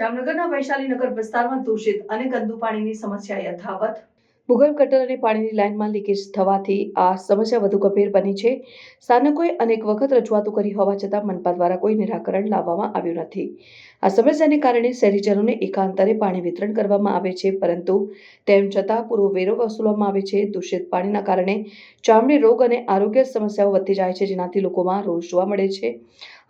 જામનગરના વૈશાલી નગર વિસ્તારમાં દૂષિત અને ગંદુ પાણીની સમસ્યા યથાવત. ભૂગર્ભ ગટર અને પાણીની લાઇનમાં લીકેજ થવાથી આ સમસ્યા વધુ ગંભીર બની છે. સ્થાનિકોએ અનેક વખત રજૂઆતો કરી હોવા છતાં મનપા દ્વારા કોઈ નિરાકરણ લાવવામાં આવ્યું નથી. આ સમસ્યાને કારણે શહેરીજનોને એકાંતરે પાણી વિતરણ કરવામાં આવે છે, પરંતુ તેમ છતાં પૂરો વેરો વસૂલવામાં આવે છે. દૂષિત પાણીના કારણે ચામડી રોગ અને આરોગ્ય સમસ્યાઓ વધતી જાય છે, જેનાથી લોકોમાં રોષ જોવા મળે છે.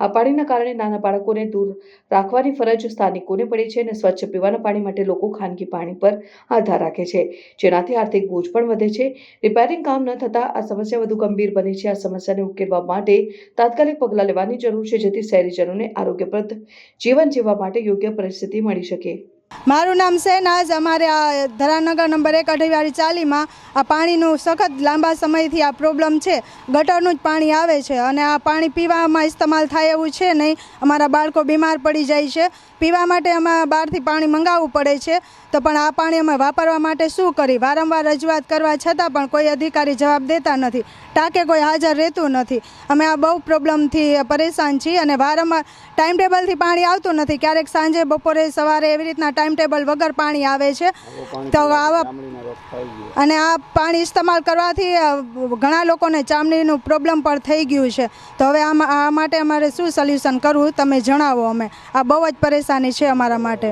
આ પાણીના કારણે નાના બાળકોને દૂર રાખવાની ફરજ સ્થાનિકોને પડી છે અને સ્વચ્છ પીવાના પાણી માટે લોકો ખાનગી પાણી પર આધાર રાખે છે, જેનાથી આર્થિક બોજ પણ વધે છે. રિપેરિંગ કામ ન થતાં આ સમસ્યા વધુ ગંભીર બની છે. આ સમસ્યાને ઉકેલવા માટે તાત્કાલિક પગલાં લેવાની જરૂર છે, જેથી શહેરીજનોને આરોગ્યપ્રદ જીવન જીવવા માટે યોગ્ય પરિસ્થિતિ મળી શકે. મારું નામ શહેનાઝ અમારે આ ધરાનગર નંબર એક અઢીવાળી ચાલીમાં આ પાણીનું સખત લાંબા સમયથી આ પ્રોબ્લેમ છે. ગટરનું જ પાણી આવે છે અને આ પાણી પીવામાં ઇસ્તેમાલ થાય એવું છે નહીં. અમારા બાળકો બીમાર પડી જાય છે. પીવા માટે અમે બહારથી પાણી મંગાવવું પડે છે. તો પણ આ પાણી અમે વાપરવા માટે શું કરી? વારંવાર રજૂઆત કરવા છતાં પણ કોઈ અધિકારી જવાબ દેતા નથી. ટાંકે કોઈ હાજર રહેતું નથી. અમે આ બહુ પ્રોબ્લેમથી પરેશાન છીએ અને વારંવાર ટાઈમ ટેબલથી પાણી આવતું નથી. ક્યારેક સાંજે બપોરે સવારે એવી રીતના ટાઈમ ટેબલ વગર પાણી આવે છે. તો આવા અને આ પાણી ઇસ્તેમાલ કરવાથી ઘણા લોકોને ચામડીનું પ્રોબ્લેમ પણ થઈ ગયું છે. તો હવે આમાં, આ માટે અમારે શું સોલ્યુશન કરવું, તમે જણાવો અમે. આ બહુ જ પરેશાની છે અમારા માટે.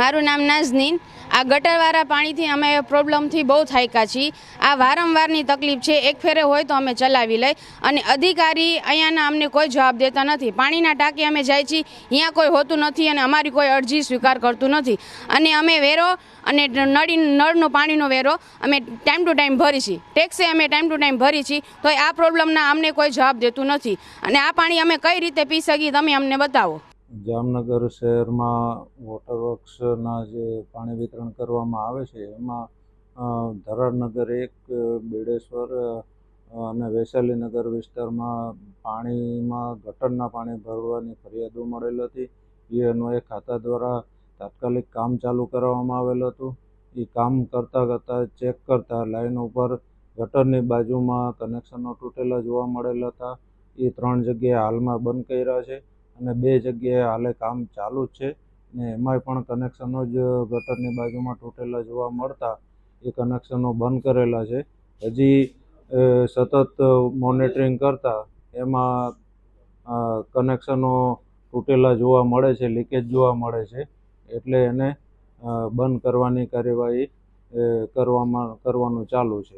મારું નામ નાઝનીન. આ ગટરવાળા પાણીથી અમે પ્રોબ્લેમથી બહુ થાક્યા છીએ. આ વારંવારની તકલીફ છે, એક ફેરે હોય તો અમે ચલાવી લઈ અને અધિકારી અહીંયાના અમને કોઈ જવાબ દેતા નથી. પાણીના ટાંકી અમે જાય છીએ, અહીંયા કોઈ હોતું નથી અને અમારી કોઈ અરજી સ્વીકાર કરતું નથી. અને અમે વેરો અને નળી, નળનો પાણીનો વેરો અમે ટાઈમ ટુ ટાઈમ ભરી છીએ. ટેક્સે અમે ટાઈમ ટુ ટાઈમ ભરી છીએ તો આ પ્રોબ્લેમના અમને કોઈ જવાબ દેતું નથી. અને આ પાણી અમે કઈ રીતે પી શકીએ, તમે અમને બતાવો. જામનગર શહેરમાં વોટર વર્ક્સના જે પાણી વિતરણ કરવામાં આવે છે, એમાં ધરાડનગર એક, બેડેશ્વર અને વૈશાલીનગર વિસ્તારમાં પાણીમાં ગટરના પાણી ભરવાની ફરિયાદો મળેલ હતી. એ ખાતા દ્વારા તાત્કાલિક કામ ચાલુ કરવામાં આવેલ હતું. એ કામ કરતાં કરતાં ચેક કરતાં લાઈન ઉપર ગટરની બાજુમાં કનેક્શનો તૂટેલા જોવા મળેલા હતા. એ ત્રણ જગ્યાએ હાલમાં બંધ કર્યા છે. અને બે જગ્યાએ હાલે કામ ચાલુ જ છે. ને એમાંય પણ કનેક્શનો જ ગટરની બાજુમાં તૂટેલા જોવા મળતા એ કનેક્શનો બંધ કરેલા છે. હજી સતત મોનિટરિંગ કરતાં એમાં કનેક્શનો તૂટેલા જોવા મળે છે લીકેજ જોવા મળે છે. એટલે એને બંધ કરવાની કાર્યવાહી કરવામાં, કરવાનું ચાલુ છે.